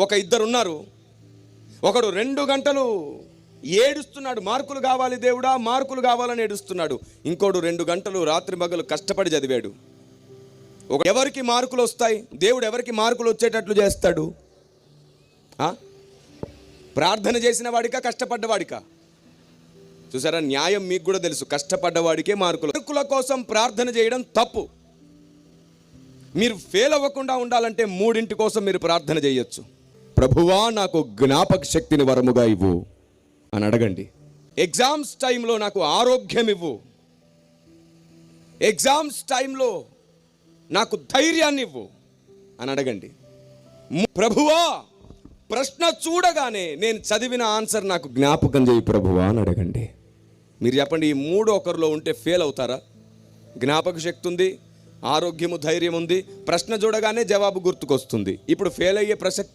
ఒక ఇద్దరు ఉన్నారు ఒకడు రెండు గంటలు ఏడుస్తున్నాడు. మార్కులు కావాలి దేవుడా మార్కులు కావాలని ఏడుస్తున్నాడు. ఇంకోడు రెండు గంటలు రాత్రి మగలు కష్టపడి చదివాడు. ఒక ఎవరికి మార్కులు వస్తాయి? దేవుడు ఎవరికి మార్కులు వచ్చేటట్లు చేస్తాడు? ప్రార్థన చేసిన వాడికా కష్టపడ్డవాడికా? చూసారా? న్యాయం మీకు కూడా తెలుసు. కష్టపడ్డవాడికే మార్కులు. మార్కుల కోసం ప్రార్థన చేయడం తప్పు. మీరు ఫెయిల్ అవ్వకుండా ఉండాలంటే మూడింటి కోసం మీరు ప్రార్థన చేయొచ్చు. ప్రభువా నాకు జ్ఞాపక శక్తిని వరముగా ఇవ్వు అని అడగండి. ఎగ్జామ్స్ టైంలో నాకు ఆరోగ్యం ఇవ్వు. ఎగ్జామ్స్ టైంలో నాకు ధైర్యాన్ని ఇవ్వు అని అడగండి. ప్రభువా ప్రశ్న చూడగానే నేను చదివిన ఆన్సర్ నాకు జ్ఞాపకం చేయి ప్రభువా అని అడగండి. మీరు చెప్పండి ఈ మూడు ఒకరిలో ఉంటే ఫెయిల్ అవుతారా? జ్ఞాపక శక్తి ఉంది ఆరోగ్యము ధైర్యం ఉంది ప్రశ్న చూడగానే జవాబు గుర్తుకొస్తుంది. ఇప్పుడు ఫెయిల్ అయ్యే ప్రసక్తి